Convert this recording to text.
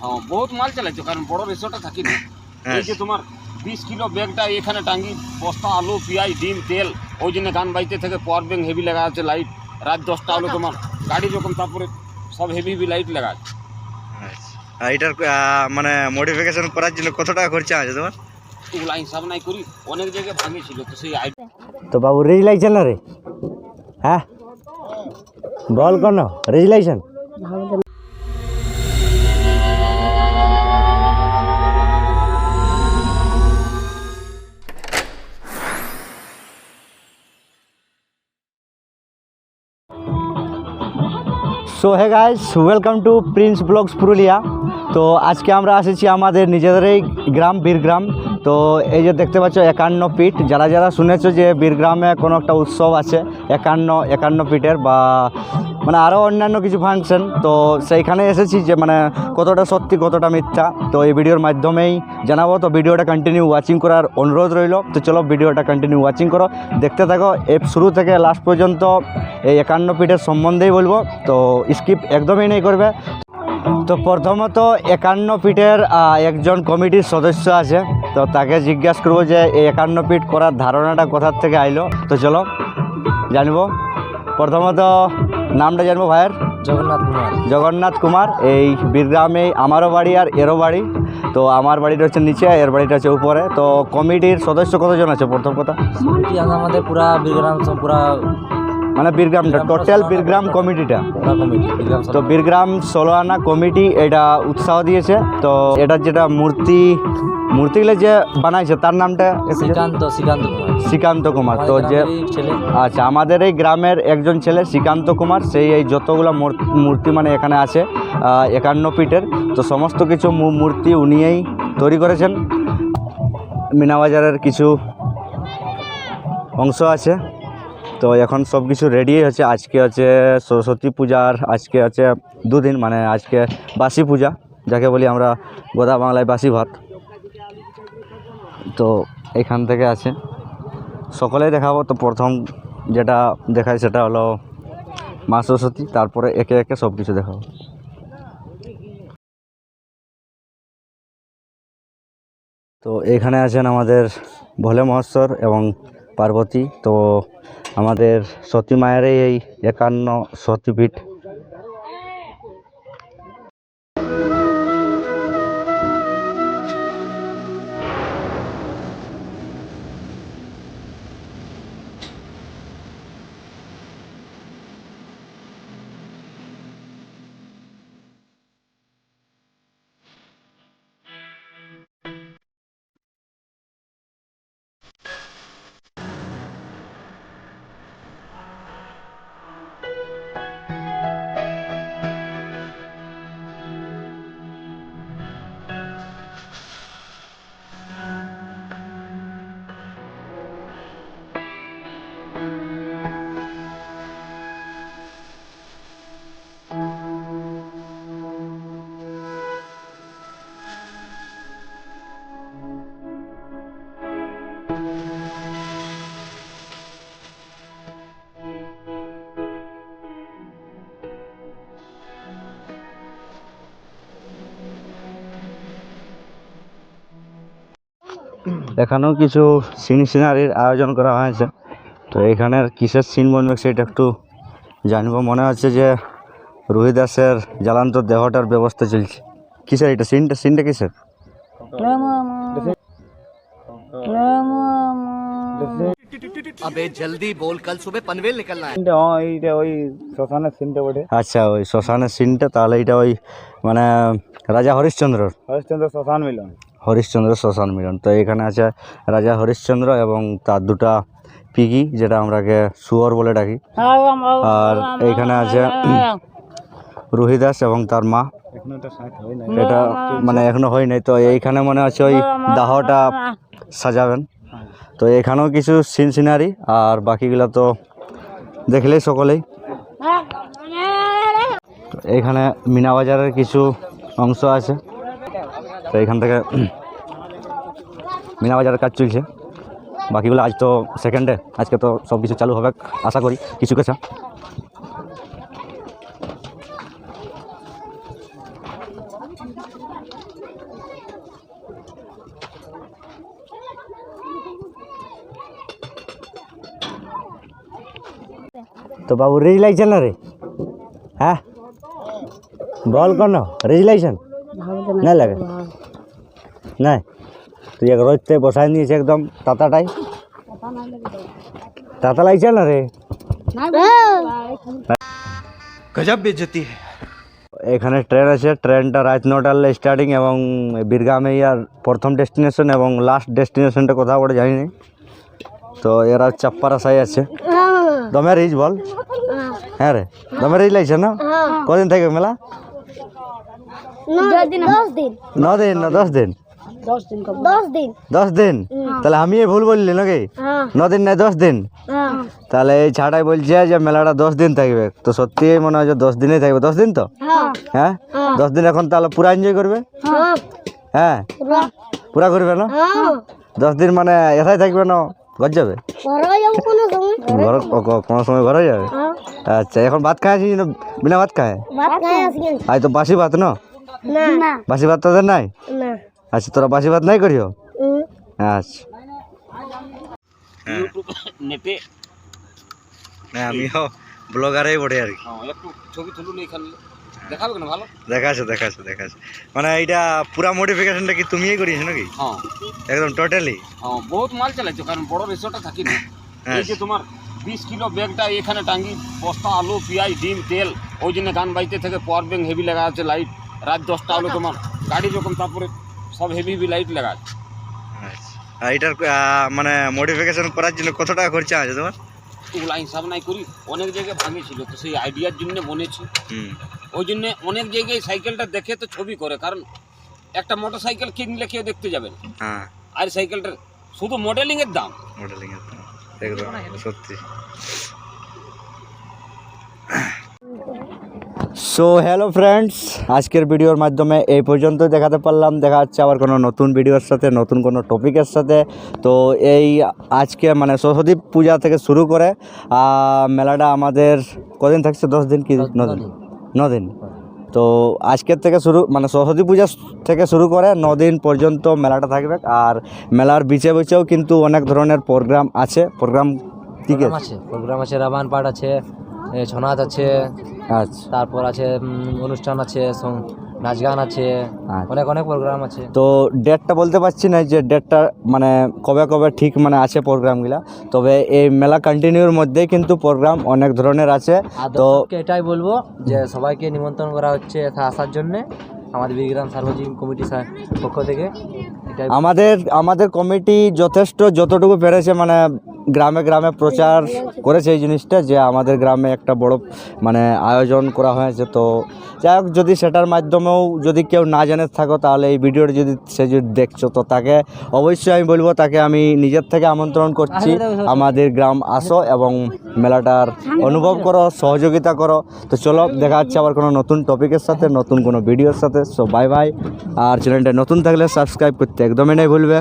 হ্যাঁ বহুত মাল চালাইছো কারণ বড় রিসোর্টে থাকি না হ্যাঁ। এই যে তোমার বিশ কিলো ব্যাগটা এখানে টাঙ্গি বস্তা আলু পেঁয়াজ ডিম তেল ওই জন্য গান বাইতে থেকে পাওয়ার ব্যাংক হেভি লাগা আছে লাইট রাত দশটা হলো তোমার গাড়ি যখন তারপরে সব হেভি হেভি লাইট লাগা আছে। আচ্ছা। এটার মানে মডিফিকেশন করার জন্য কত টাকা খরচা আছে তোমার? ওগুলা হিসাব নাই করি অনেক জায়গায় ভাঙেছিল তো সেই তো বাবু রেজ লাইছেন না রে? হ্যাঁ? বল কোন রেজ লাইছেন so hey guys welcome to Prince blogs Purulia তো আজকে আমরা এসেছি আমাদের নিজেদেরই গ্রাম, বীরগ্রাম। তো এই যে দেখতে পাচ্ছ, একান্ন পিঠ। যারা যারা শুনেছো যে বীরগ্রামে কোনো একটা উৎসব আছে, একান্ন একান্ন পিঠের বা মানে আরও অন্যান্য কিছু ফাংশন তো সেইখানে এসেছি যে মানে কতটা সত্যি, কতটা মিথ্যা, তো এই ভিডিওর মাধ্যমেই জানাব। তো ভিডিওটা কন্টিনিউ ওয়াচিং করার অনুরোধ রইল। তো চলো ভিডিওটা কন্টিনিউ ওয়াচিং করো। দেখতে থাকো এর শুরু থেকে লাস্ট পর্যন্ত এই একান্ন পিঠের সম্বন্ধেই বলব। তো স্কিপ একদমই নেই করবে। তো প্রথমত একান্ন পিঠের একজন কমিটির সদস্য আছে। তো তাকে জিজ্ঞাসা করব যে এই একান্ন পিঠ করার ধারণাটা কোথার থেকে আইলো? তো চলো, জানব। প্রথমত নামটা জানব ভাইয়ের? জগন্নাথ কুমার। জগন্নাথ কুমার এই বীরগ্রামে আমারও বাড়ি আর এরও বাড়ি। তো আমার বাড়িটা হচ্ছে নিচে এর বাড়িটা হচ্ছে উপরে। তো কমিটির সদস্য কতজন আছে? প্রথম কথা। আমাদের পুরা বীরগ্রাম সব পুরা মানে বীরগ্রামটা টোটাল বীরগ্রাম কমিটিটা তো বীরগ্রাম ষোলো আনা কমিটি এটা উৎসাহ দিয়েছে। তো এটা যেটা মূর্তি মূর্তিগুলো যে বানাইছে তার নামটা শ্রীকান্ত শ্রীকান্ত কুমার। শ্রীকান্ত কুমার। তো যে আচ্ছা আমাদের এই গ্রামের একজন ছেলে শ্রীকান্ত কুমার সেই এই যতগুলো মূর্তি মানে এখানে আছে একান্ন পিঠের তো সমস্ত কিছু মূর্তি উনিই তৈরি করেছেন। মিনাবাজারের কিছু অংশ আছে। তো এখন সব কিছু রেডি হচ্ছে। আজকে হচ্ছে সরস্বতী পূজার আজকে হচ্ছে দুদিন মানে আজকে বাসি পূজা, যাকে বলি আমরা গোদা বাংলায় বাসি ভাত। তো এখান থেকে আছে। সকলেই দেখাবো। তো প্রথম যেটা দেখায় সেটা হলো মা সরস্বতী, তারপরে একে একে সব কিছু দেখাবো। তো এখানে আছেন আমাদের ভোলে মহোৎসব এবং পার্বতী। তো আমাদের সতী মায়েরই এই একান্ন সতীপীঠ এখানেও কিছু সিন সিনারির আয়োজন করা হয়েছে। তো এখানের কিসের সিন বনবে সেটা একটু জানব। মনে হচ্ছে যে রোহিত দাসের জ্বালান্ত দেহটার ব্যবস্থা চলছে। কিসের এটা? সিনটা সিনটা কিসের? আচ্ছা ওই শ্মশানের সিনটা তাহলে এটা ওই মানে রাজা হরিশ্চন্দ্রর। হরিশ্চন্দ্র শ্মশান মিলন। হরিশ্চন্দ্র শ্মশান মিলন। তো এখানে আছে রাজা হরিশ্চন্দ্র এবং তার দুটা পিগি যেটা আমরাকে সুয়র বলে ডাকি। আর এইখানে আছে রুহিদাস এবং তার মা। এটা ষাট হয় না এটা মানে এখনও হয় নাই। তো এইখানে মনে হচ্ছে ওই দাহটা সাজাবেন। তো এখানেও কিছু সিন সিনারি আর বাকিগুলো তো দেখলেই সকলেই। তো এইখানে মিনা বাজারের কিছু অংশ আছে। তো এখান থেকে মিনা বাজারের কাজ চলছে। বাকিগুলো আজ তো সেকেন্ডে আজকে তো সব কিছু চালু হবে আশা করি কিছু কিছু। তো বাবু রেজ লাগছে না রে? হ্যাঁ? বল কোন? রেজ লাগছেন না লাগে। নাই? তুই এক রোজতে বসাই নিয়েছে একদম তাতাটাই। তাতা লাগছে না রে? গজব বেজতি এখানে ট্রেন আছে ট্রেনটা রাত নটার স্টার্টিং এবং বীরগামে ইয়ার প্রথম ডেস্টিনেশন এবং লাস্ট ডেস্টিনেশনটা কোথাও ওটা জানি তো এরা চাপ্পার আশাই আছে। দমে রিচ বল। হ্যাঁ রে দমে রিচ লাগছে না? কদিন থাকবে মেলা? দিন। ন দিন না দশ দিন? দশ দিন দিন। তাহলে আমি ভুল বললি নাকি? হ্যাঁ। ন দিন নাই দশ দিন? হ্যাঁ। তাহলে এই ছাটাই বলছে যে মেলাটা দশ দিন থাকবে। তো সত্যি মনে হয় যে দশ দিনেই থাকবে। দশ দিন তো? হ্যাঁ। হ্যাঁ? দশ দিন এখন তাহলে পুরা এনজয় করবে? হ্যাঁ। হ্যাঁ? পুরা। পুরা করবে না? হ্যাঁ। দশ দিন মানে এথাই থাকবে না? ঘর যাবে? ঘরে কোনো সময়। ঘর ও- ও- কোনো সময় ঘরে যাবে? হ্যাঁ। আচ্ছা এখন ভাত খাই আছিস না? বিনা ভাত খায়? আজ তো বাসি ভাত না। বাসি ভাত তোদের নাই? না। আচ্ছা তোরা বাসি ভাত নাই করিও? আচ্ছা। ইউটিউব নেটে না আমিও ব্লগারেই বটে আর কি। হ্যাঁ ছবি তুলুন এখানে দেখাবে কেন ভালো? দেখাচ্ছে দেখাচ্ছে দেখাচ্ছে মানে এইটা পুরা মডিফিকেশনটা কি তুমিই করিয়েছো নাকি? হ্যাঁ। একদম টোটালি হ্যাঁ বহুত মাল চালাইছো কারণ বড় রিসোর্টে থাকি না। এই যে তোমার বিশ কিলো ব্যাগটা এখানে টাঙ্গি বস্তা আলু পেঁয়াজ ডিম তেল ওই জন্য গান বাইতে থেকে পাওয়ার ব্যাংক হেভি লাগা আছে লাইট রাত দশটা হলো তোমার গাড়ি যখন তারপরে সব হেভি হেভি লাইট লাগা আছে আচ্ছা। আর এটার মানে মডিফিকেশন করার জন্য কত টাকা খরচা আছে তোমার? ওগুলা হিসাব নাই করি অনেক জায়গায় ভাঙেছিল তো সেই আইডিয়ার জন্য বনেছি। হুম। ওই জন্য অনেক জায়গায় সাইকেলটা দেখে তো ছবি করে কারণ একটা মোটর সাইকেল কিনলে কেউ দেখতে যাবেন হ্যাঁ। আর সাইকেলটার শুধু মডেলিংয়ের দাম। মডেলিং একদম সত্যি। সো হ্যালো ফ্রেন্ডস আজকের ভিডিওর মাধ্যমে এই পর্যন্ত দেখাতে পারলাম। দেখা যাচ্ছে আবার কোনো নতুন ভিডিওর সাথে নতুন কোনো টপিকের সাথে। তো এই আজকে মানে সরস্বতী পূজা থেকে শুরু করে মেলাটা আমাদের কদিন থাকছে? দশ দিন কি? নদিন ন ন দিন। দিন। ন দিন তো আজকের থেকে শুরু মানে সরস্বতী পূজা থেকে শুরু করে দিন পর্যন্ত মেলাটা থাকবে। আর মেলার বিচে বিচেও কিন্তু অনেক ধরনের প্রোগ্রাম আছে। প্রোগ্রাম ঠিক আছে? আছে। প্রোগ্রাম আছে রামায়ণ পাঠ আছে এ, ছৌ নাচ আছে আচ্ছা। তারপর আছে অনুষ্ঠান আছে নাচ গান আছে আচ্ছা। অনেক অনেক প্রোগ্রাম আছে। তো ডেটটা বলতে পারছি না যে ডেটটা মানে কবে কবে ঠিক মানে আছে প্রোগ্রামগুলা তবে এই মেলা কন্টিনিউর মধ্যেই কিন্তু প্রোগ্রাম অনেক ধরনের আছে। তো এটাই বলব যে সবাইকে নিমন্ত্রণ করা হচ্ছে আসার জন্য। আমাদের বীরগ্রাম সার্বজনীন কমিটি পক্ষ থেকে। আমাদের আমাদের কমিটি যথেষ্ট যতটুকু পেরেছে মানে গ্রামে গ্রামে প্রচার করেছে এই জিনিসটা যে আমাদের গ্রামে একটা বড় মানে আয়োজন করা হয়েছে। তো যাই হোক, যদি সেটার মাধ্যমেও যদি কেউ না জেনে থাকো, তাহলে এই ভিডিওটা যদি সে যদি দেখছ, তো তাকে অবশ্যই আমি বলব, তাকে আমি নিজের থেকে আমন্ত্রণ করছি। আমাদের গ্রাম আসো এবং মেলাটার অনুভব করো, সহযোগিতা করো। তো চলো, দেখা যাচ্ছে আবার কোনো নতুন টপিকের সাথে, নতুন কোনো ভিডিওর সাথে। সো বাই বাই আর চ্যানেলটা নতুন থাকলে সাবস্ক্রাইব করতে একদমই নাই ভুলবে।